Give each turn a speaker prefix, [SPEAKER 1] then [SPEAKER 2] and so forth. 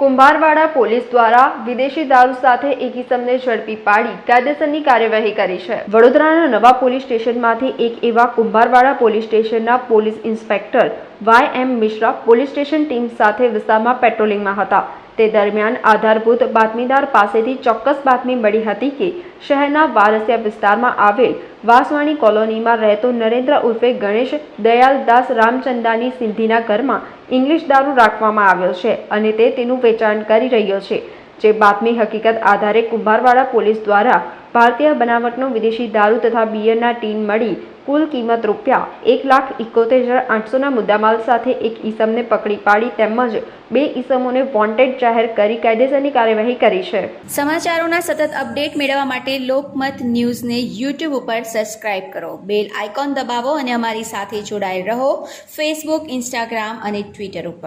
[SPEAKER 1] Kumbharwada police દ્વારા વિદેશી દારૂ સાથે એક ઇસમને ઝડપી પાડી કાયદેસરની કાર્યવાહી કરી છે. વડોદરાના નવા પોલીસ સ્ટેશનમાંથી એક એવા કુંભારવાડા પોલીસ સ્ટેશનના police inspector Y M Mishra police station team સાથે વિસ્તારમાં પેટ્રોલિંગમાં હતા. તે દરમિયાન આધારભૂત બાતમીદાર પાસેથી ચોક્કસ બાતમી મળી હતી કે શહેરના વારસિયા વિસ્તારમાં આવેલ વાસવાણી કોલોનીમાં રહેતો નરેન્દ્ર ઉર્ફે ગણેશ દયાલદાસ રામચંદાની સિંધીના ઘરમાં ઇંગ્લિશ દારૂ રાખવામાં આવ્યો છે અને તે તેનું વેચાણ કરી રહ્યો છે. જે બાતમી હકીકત આધારે કુંભારવાડા પોલીસ દ્વારા ભારતીય બનાવટનો વિદેશી દારૂ તથા બિયરના ટીન મળી કુલ કિંમત રૂપિયા એક લાખ ઇકોતેર હજાર આઠસોના મુદ્દામાલ સાથે એક ઈસમને પકડી પાડી તેમજ બે ઈસમોને વોન્ટેડ જાહેર કરી કાયદેસરની કાર્યવાહી કરી છે.
[SPEAKER 2] સમાચારોના સતત અપડેટ મેળવવા માટે લોકમત ન્યૂઝને યુટ્યુબ ઉપર સબસ્ક્રાઇબ કરો. બેલ આઇકોન દબાવો અને અમારી સાથે જોડાયેલ રહો. ફેસબુક, ઇન્સ્ટાગ્રામ અને ટ્વિટર ઉપર.